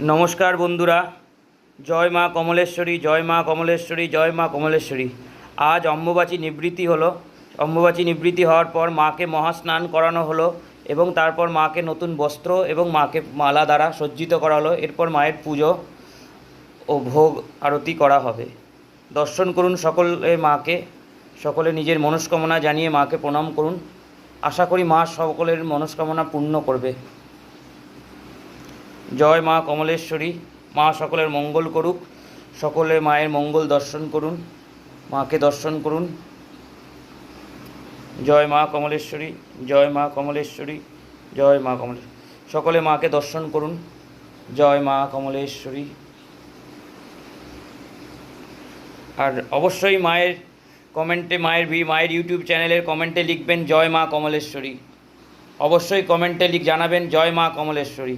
নমস্কার বন্ধুরা। জয় মা কমলেশ্বরী, জয় মা কমলেশ্বরী, জয় মা কমলেশ্বরী। আজ অম্বুবাচী নিবৃত্তি হলো। অম্বুবাচী নিবৃত্তি হওয়ার পর মাকে মহাস্নান করানো হলো এবং তারপর মাকে নতুন বস্ত্র এবং মাকে মালা দ্বারা সজ্জিত করা হলো। এরপর মায়ের পুজো ও ভোগ আরতি করা হবে। দর্শন করুন সকলে মাকে, সকলে নিজের মনস্কামনা জানিয়ে মাকে প্রণাম করুন। আশা করি মা সকলের মনস্কামনা পূর্ণ করবে। জয় মা কমলেশ্বরী, মা সকলের মঙ্গল করুক, সকলে মায়ের মঙ্গল দর্শন করুন, মাকে দর্শন করুন। জয় মা কমলেশ্বরী, জয় মা কমলেশ্বরী, জয় মা কমলে, সকলে মাকে দর্শন করুন। জয় মা কমলেশ্বরী। আর অবশ্যই মায়ের কমেন্টে, মায়ের ভি, মায়ের ইউটিউব চ্যানেলের কমেন্টে লিখবেন, জয় মা কমলেশ্বরী। অবশ্যই কমেন্টে লিখ, জানাবেন, জয় মা কমলেশ্বরী।